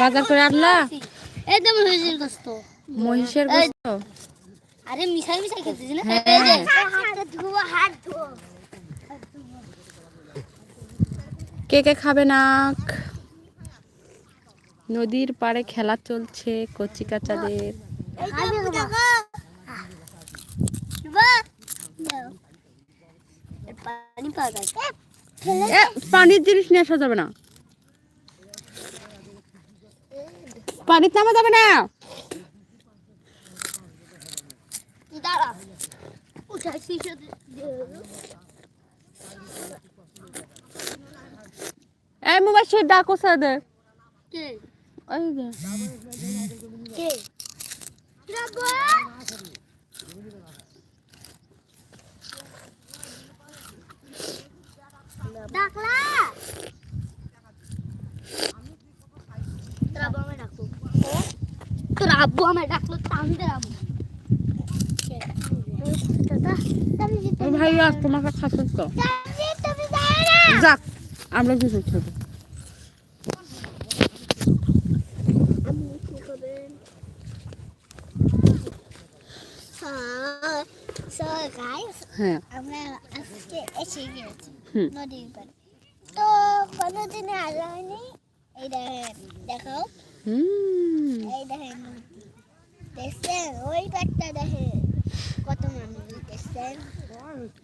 বাজার করে আনলা? এই তো মহিষের গোস্ত। মহিষের গোস্ত? আরে মিশাই মিশাই খেতেছি না? হ্যাঁ। এই যে হাত হাত কে কে খাবে না নদীর পাড়ে খেলা চলছে কচি কাচাদের। পানির জিনিস নিয়ে আসা যাবে না। পানিতে নামা যাবে না। এই মোবাইল সে ডাকো সাদে ডাকলা? তোর আব্বু আমায় ডাকলো তোর আব্বু আমায় ডাকলো তা আমি তোর আব্বু ও ভাই আর তোমাকে খাচ্ছে তো তুমি যাই না যাক আমরা কিছু খাব আপনি কি করবেন সো গাইস হ্যাঁ। আমরা আজকে এসে গিয়েছি নদীর পাড়ে তো কোনোদিনে আলো হয়নি। এই দেখাও। হুম এই দেখেন নদী দেখছেন ওই পাটটা দেখেন কত মানুষ দেখছেন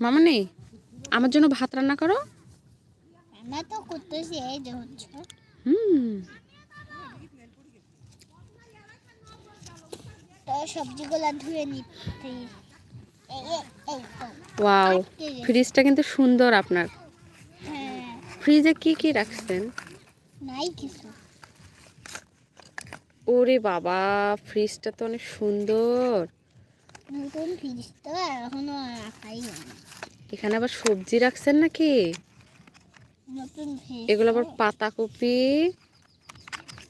মামা নেই আমার জন্য ভাত রান্না করো। আমরা তো করতেছি এই যে হচ্ছে হুম। তো সবজিগুলো ধুয়ে নিতে এই এই- এই ওয়াও ফ্রিজটা কিন্তু সুন্দর আপনার। হ্যাঁ। ফ্রিজে কি কি রাখছেন? নাই কিছু। ওরে বাবা ফ্রিজটা তো অনেক সুন্দর। নতুন এখনও রাখাই এখানে আবার সবজি রাখছেন নাকি? এগুলো আবার পাতাকপি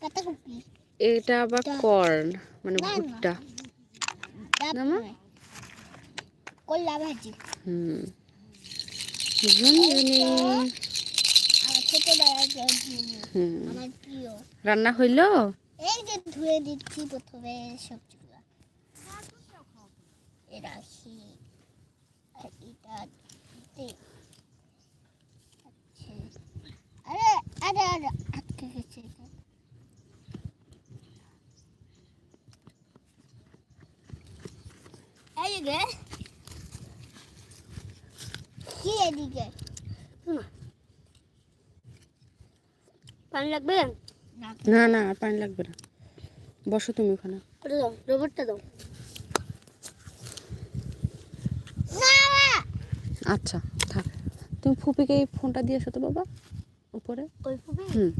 পাতাকপি? এটা আবার কর্ন মানে। ভুট্টা। না? ভাজি। হুম। রান্না হইল? এই যে ধুয়ে দিচ্ছি প্রথমে সবজিগুলো। রাখি আর এটা। আরে আরে আরে, আটকে গেছে। এই কি এদিকে? পানি লাগবে? না না আর পানি লাগবে না। বসো তুমি ওখানে। রোবটটা দাও। আচ্ছা থাক। তুমি ফুপিকে এই ফোনটা দিয়েছ তো বাবা উপরে। ওই ফুবি হুম।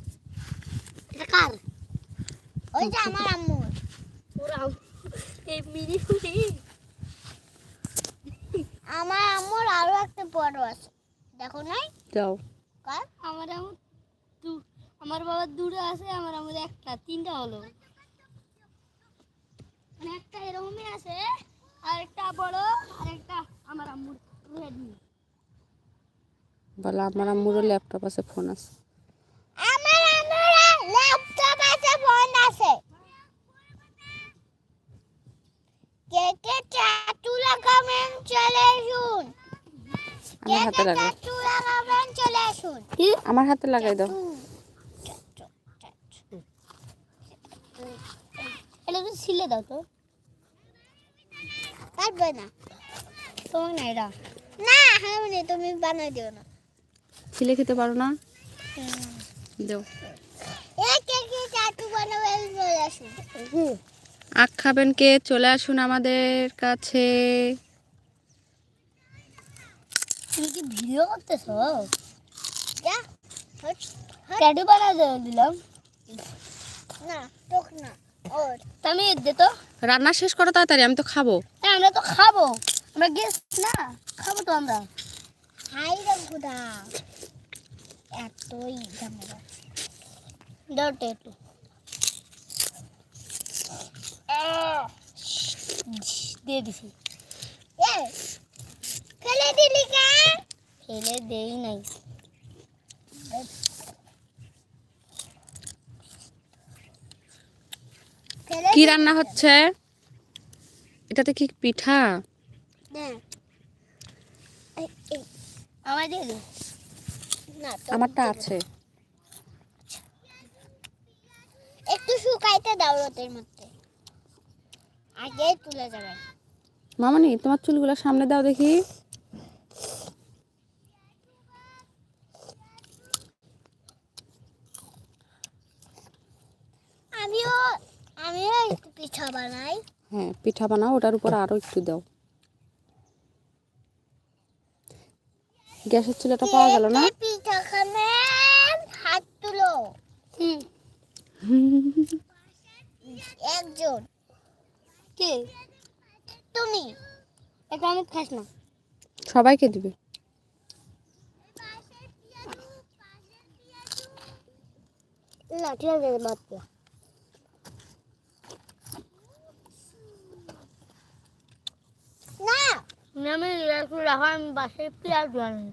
এটা কার? ওই যে আমার আম্মু। ওরা এই মিনি ফুবি আমার আম্মুর আরও একটা বড় আছে। দেখো নাই? যাও। কার? আমার আম্মু। আমার বাবার দুটো আছে আমার আম্মুর একটা তিনটা হলো। মানে একটা এরকমই আছে আর একটা বড় আর একটা আমার আম্মুর রেডমি বলো আমার আম্মুরও ল্যাপটপ আছে ফোন আছে। আমার আম্মুর ল্যাপটপ আছে ফোন আছে। কে কে চাটু লাগাবেন চলে আসুন। আমার হাতে কে লাগাও। চলে আসুন। আমার হাতে লাগাই দাও। এটা তো ছিলে দাও তো। পারবে না। তোমার না এটা না তুমি বানাই দিও না। ছিলে খেতে পারো না? দাও। আখ খাবেন কে? চলে আসুন আমাদের কাছে। তুমি কি ভিডিও করতেছো? ট্যাটু বানাই দিলাম। না না। তুমি দে তো। রান্না শেষ করো তাড়াতাড়ি আমি তো খাব। হ্যাঁ আমরা তো খাব। আমরা গেস্ট না খাব তো আমরা। হাই রঙ্গুদা এতই ঝামেলা দাও একটু। দিয়ে দিছি। ফেলে দিলি কে? ফেলে দেই নাই ফেলে কি রান্না হচ্ছে? এটাতে কি পিঠা? আমারটা আছে। একটু শুকাইতে দাও রোদের মধ্যে। আগে তুলে যাবে। মামানি তোমার চুলগুলো সামনে দাও দেখি আমিও আমিও একটু পিঠা বানাই। হ্যাঁ পিঠা বানাও ওটার উপর আরও একটু দাও। গ্যাসের চুলাটা পাওয়া গেল না? পিঠা খাবেন হাত তুলো। একজন। কে? তুমি। এটা আমি খাস না। সবাইকে দিবে। না ঠিক আছে বাদ দে। না আমি একটু রাখো আমি বাসায় পেঁয়াজ বানাই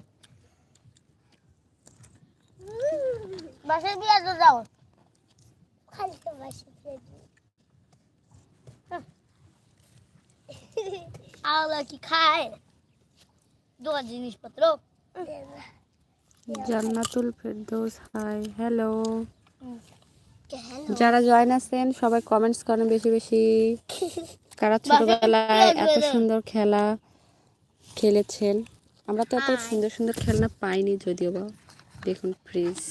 বাসায় পেঁয়াজ দাও খালি তো বাসায় পেঁয়াজ আওলা কি খায়? জিনিসপত্র। জান্নাতুল ফেরদৌস হাই হ্যালো যারা জয়েন আছেন সবাই কমেন্টস করেন বেশি বেশি। কারা ছোটবেলায় এত সুন্দর খেলা খেলেছেন। আমরা তো এত সুন্দর সুন্দর খেলনা পাইনি যদিও বা। দেখুন ফ্রিজ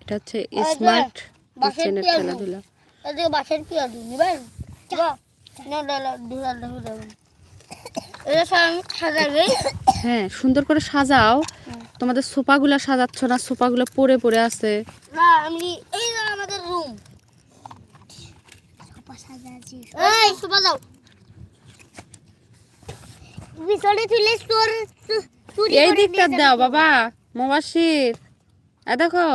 এটা হচ্ছে স্মার্ট কিচেনের খেলাধুলা। এদিকে বাসার নিবেন? সাজাবে। হ্যাঁ সুন্দর করে সাজাও। তোমাদের সোফাগুলো সাজাচ্ছ না? সোফাগুলো পড়ে পড়ে আছে। না আমি এই আমাদের রুম সোফা সাজাচ্ছি। এই সোফা দাও। পিছনে তুলে এই দিকটা দাও বাবা মোবাসির এ দেখো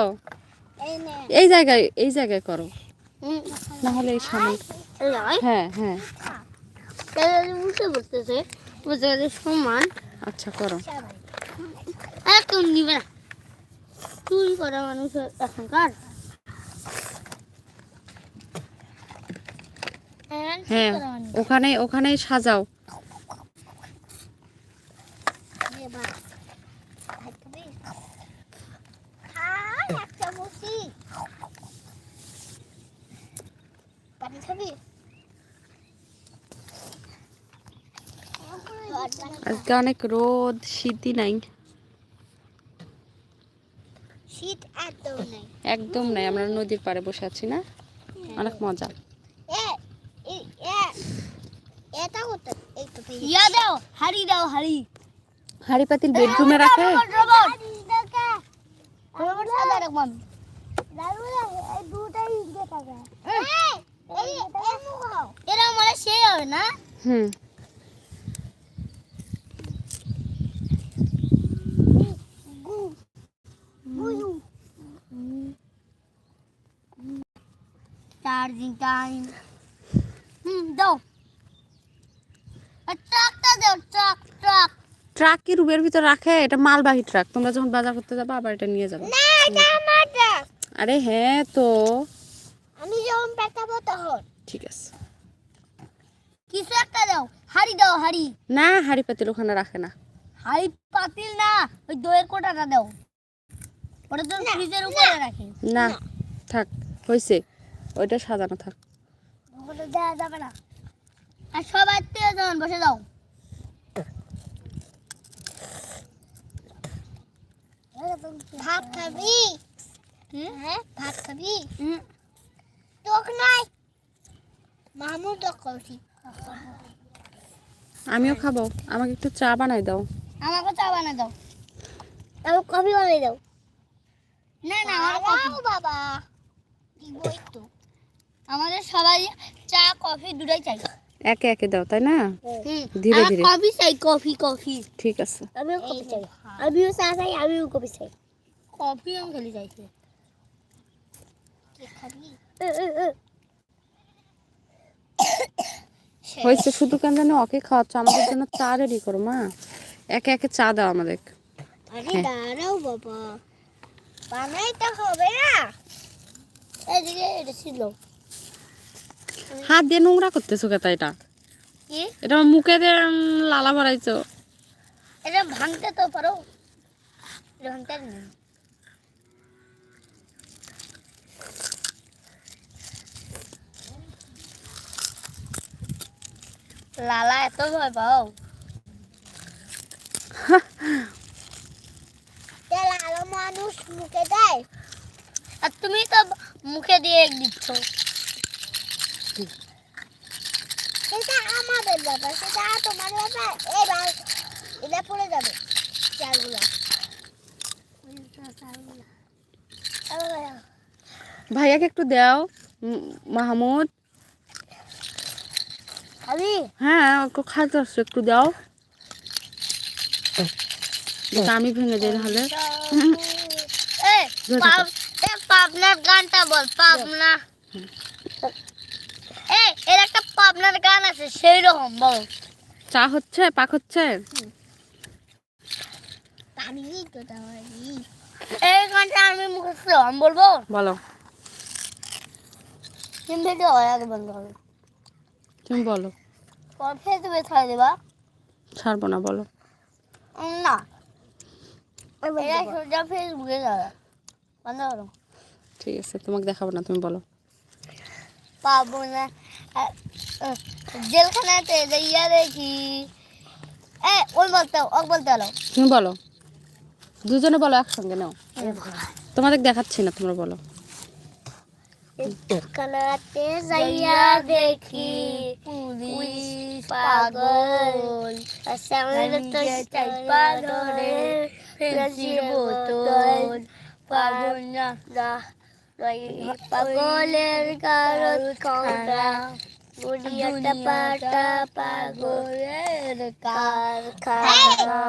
এই জায়গায় এই জায়গায় করো। না হলে এই সামনে হ্যাঁ হ্যাঁ। বলতেছে বুঝতে সমান। আচ্ছা করো। নিবে না। চুরি করা মানুষ এখনকার। হ্যাঁ করা ওখানে ওখানেই সাজাও নে ভাত। ভাত খাবি? খাই, এক চামচই। পানি খাবি? ভাত বানাই। আজকে অনেক রোদ শীতই নাই। শীত একদম নেই। একদম নাই আমরা নদীর পাড়ে বসে আছি না? অনেক মজা। এটা ইয়া দাও হাড়ি দাও হাড়ি। হাড়ি পাতিল বেডরুমে রাখে? এরা মানে হবে না? হুম। চার্জিং টাইম হুম দাও ট্রাকটা দাও ট্রাক ট্রাক ট্রাক কি রুমের ভিতর রাখে? এটা মালবাহী ট্রাক তোমরা যখন বাজার করতে যাবে আবার এটা নিয়ে যাবে। না এটা আমার ট্রাক আরে হ্যাঁ তো। আমি যখন পেটাবো তখন। ঠিক আছে। কিছু একটা দাও। হাড়ি দাও হাড়ি। না হাড়ি পাতিল ওখানে রাখে না। হাড়ি পাতিল না ওই দইয়ের কোটাটা দাও। ওটা তো ফ্রিজের উপরে রাখে। না থাক হয়েছে ওইটা সাজানো থাক। দেওয়া যাবে না। আর সব আত্মীয় যখন বসে দাও ভাত খাবি? হ্যাঁ ভাত খাবি? তোক নাই মামু তো করছি। আমিও খাব। আমাকে একটু চা বানাই দাও। আমাকে চা বানা দাও। আমাকে কফি বানিয়ে দাও। না না আমার বাবা। তো আমাদের সবাই চা কফি দুটাই চাই। একে একে দাও তাই না? ধীরে ধীরে। কফি চাই কফি কফি। ঠিক আছে। আমিও কফি চাই। আমিও চা চাই আমিও কফি চাই। কফি আমি খালি চাইছি। হয়েছে শুধু কেন জানো ওকে খাওয়াচ্ছ। আমাদের জন্য চা রেডি করো মা। একে একে চা দাও আমাদের। আরে দাঁড়াও বাবা। বানাইতে হবে না। এদিকে এটা ছিল। হাত দিয়ে নোংরা করতেছো কেতা এটা? এটা মুখে দিয়ে লালা ভরাইছো এটা ভাঙতে তো পারো। ভাঙতে না। লালা এত ভয় পাও? লালা মানুষ মুখে দেয় আর তুমি তো মুখে দিয়ে দিচ্ছ। সেটা আমাদের ব্যাপার সেটা তোমার ব্যাপার। এবার এটা পড়ে যাবে চালগুলা। ভাইয়াকে একটু দাও মাহমুদ। হ্যাঁ একটু খাইতে আসছো একটু দাও। যাতে আমি ভেঙে যাই নাহলে। পাবনার গানটা বল পাবনা। এই এর একটা পাবনার গান আছে সেই রকম বল। চা হচ্ছে পাক হচ্ছে? এই গানটা আমি মুখস্থ আমি বলব? বলো। বন্ধ হবে। তুমি বলো। ছাড়ে দেবা। ছাড়বো না বলো। না। এটা সোজা ফেসবুকে যাবে বন্ধ করো। ঠিক আছে তোমাকে দেখাবো না তুমি বলো। পাবো না জেলখানাতে যাইয়া দেখি। এ ওই বলতে ও বলতে হলো তুমি বলো। দুজনে বলো একসঙ্গে নাও। তোমাদের দেখাচ্ছি না তোমরা বলো। জেলখানাতে যাইয়া দেখি পুলিশ পাগল। সামনে তো চাইপা ধরে ফেলছি বোতল। পাবো না। পাগলের কারণ করা দুনিয়াটা পাটা পাগলের কারখানা।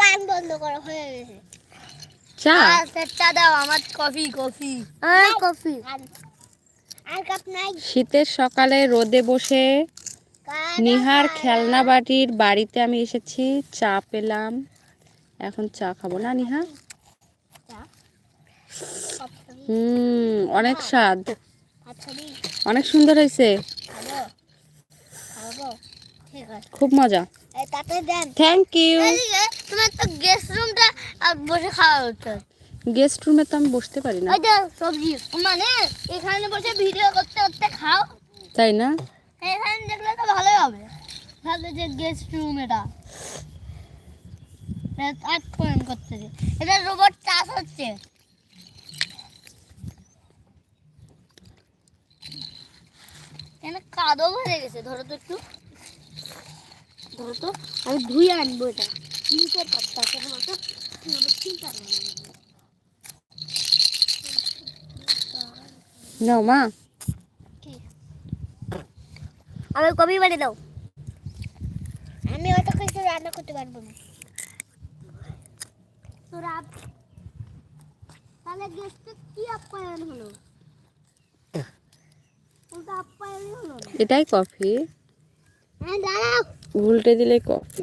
গান বন্ধ করা হয়ে গেছে। চা? চা দাও আমার কফি কফি। আর শীতের সকালে রোদে বসে নিহার খেলনা বাটির বাড়িতে আমি এসেছি চা পেলাম। এখন চা খাব। না নিহা? হুম অনেক স্বাদ। আচ্ছা অনেক সুন্দর হয়েছে। খাব মজা। থ্যাংক ইউ তোমার তো গেস্ট রুমটা বসে খাওয়া হচ্ছে। গেস্ট রুমে তো আমি বসতে পারি না। সবজি। মানে এখানে বসে ভিডিও করতে করতে খাও। তাই না? এখানে দেখলে তো ভালোই হবে। তাহলে যে গেস্ট রুম এটা। আট পয়েন্ট করতে এটা রোবট চাষ হচ্ছে। এখানে কাদও ভরে গেছে ধরো তো একটু। ধরো তো আমি ধুয়ে আনব এটা। তিনটে পাত্তা কেন মতো চিন্তা মা। আমি কবি বাড়ি দাও। আমি অত কিছু রান্না করতে পারব না। তোরা তাহলে গেস্টে কি আপ্যায়ন হলো ওটা আপ্যায়নই হলো না এটাই কফি। হ্যাঁ উল্টে দিলে কফি।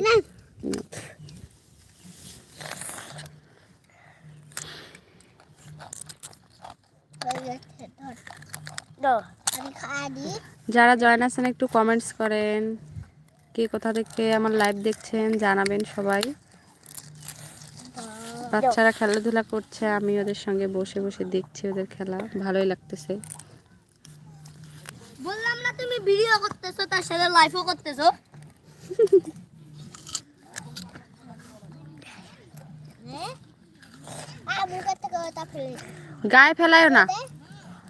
যারা জয়েন আছেন একটু কমেন্টস করেন। কে কোথা থেকে আমার লাইভ দেখছেন জানাবেন সবাই। বাচ্চারা খেলাধুলা করছে আমি ওদের সঙ্গে বসে বসে দেখছি ওদের খেলা। ভালোই লাগতেছে। ভিডিও করতেছো তার সাথে লাইফও করতেছো। গায়ে ফেলায় না।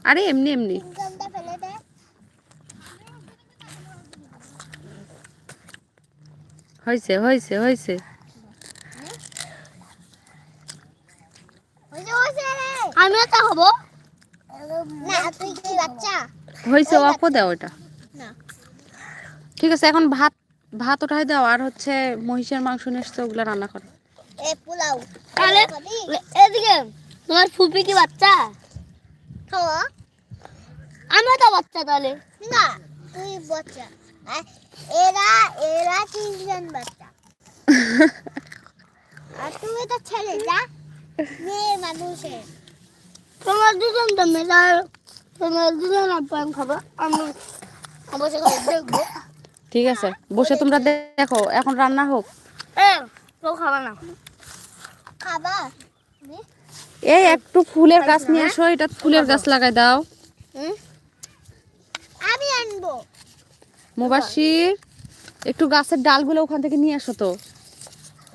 আরে এমনি এমনি। হয়েছে হয়েছে হয়েছে আমিও তো হব। না তুই কি বাচ্চা? হয়েছে অপো দাও ওটা। ঠিক আছে এখন ভাত ভাত ওঠাই দাও আর হচ্ছে মহিষের মাংস নিয়ে ওগুলো রান্না করো। এ পোলাও। তাহলে এদিকে তোমার ফুপি কি বাচ্চা? খাওয়া আমিও তো বাচ্চা তাহলে। না তুই বাচ্চা। এরা এরা তিনজন বাচ্চা। আর তুমি তো ছেলে যা। মেয়ে মানুষের। তোমার দুজন তো মেয়ে তোমার দুজন আপ্যায়ন খাব আমি অবশ্যই খাব, দেখব ঠিক আছে বসে তোমরা দেখো এখন রান্না হোক। এ তো খাবা না খাবা এই একটু ফুলের গাছ নিয়ে আসো এটা ফুলের গাছ লাগাই দাও। আমি আনব। মুবাসির একটু গাছের ডালগুলো ওখান থেকে নিয়ে আসো তো।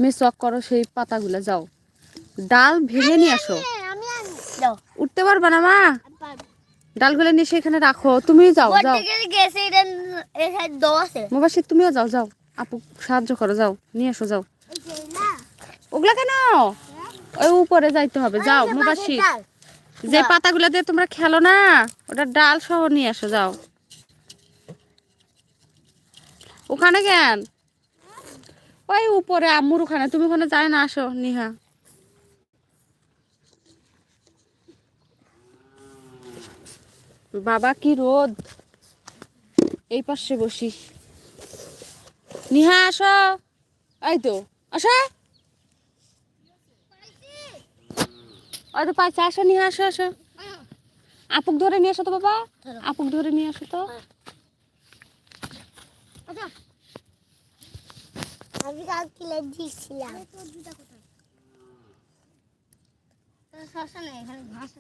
মেসওয়াক করো সেই পাতাগুলো যাও। ডাল ভেঙে নিয়ে আসো উঠতে পারবে না মা? ডালগুলো নিয়ে সেখানে রাখো। তুমিও যাও যাও। মুবাসির তুমিও যাও যাও। আপু সাহায্য করো যাও। নিয়ে আসো যাও। ওগুলা কেন? ওই উপরে যাইতে হবে। যাও মুবাসির যে পাতাগুলো দিয়ে তোমরা খেলো না ওটা ডাল সহ নিয়ে আসো যাও। ওখানে কেন? ওই উপরে আম্মুর ওখানে। তুমি ওখানে যাই না আসো নিহা। বাবা কি রোদ? এই পাশে বসি। নিহা আসো। এই তো আসো। ওই তো পাইছে আসো নিহা আসো আসো। আপুক ধরে নিয়ে আসো তো বাবা। আপুক ধরে নিয়ে আসো তো। আমি কালকে দিয়েছিলাম। শশা নেই এখানে ঘাস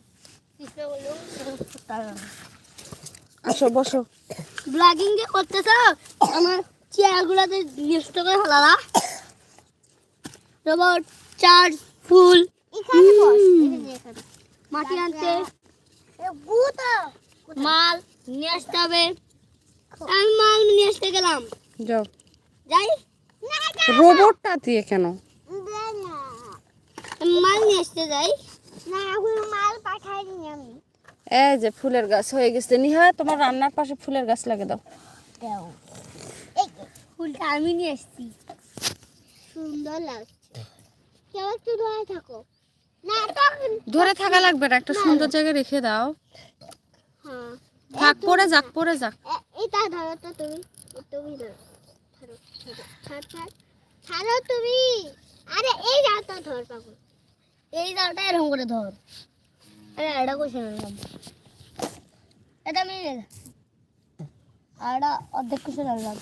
আসো বসো। ব্লগিং যে করতেছ আমার চেয়ারগুলোতে নষ্ট করে ফেলালা তারপর চার্জ ফুল। মাটি আনতে। মাল নিয়ে আসতে হবে। আমি মাল নিয়ে আসতে গেলাম। যাও। যাই। রোবটটা দিয়ে কেন? মাল নিয়ে আসতে যাই। আমি। এই যে ফুলের গাছ হয়ে গেছে। নিহা তোমার রান্নার পাশে ফুলের গাছ লাগে দাও। ফুলটা আমি নিয়ে এসেছি। সুন্দর লাগছে। কেউ একটু ধরে থাকো। ধরে থাকা লাগবে না একটা সুন্দর জায়গায় রেখে দাও। হ্যাঁ। থাক পড়ে যাক পড়ে যাক। এটা ধরো তো তুমি। তুমি ধরো ধরো তুমি। আরে এই জালটা ধর পাগল এই জালটা এরকম করে ধর। এটা কোথায় এটা আমি আর অর্ধেক কিছু নিলাম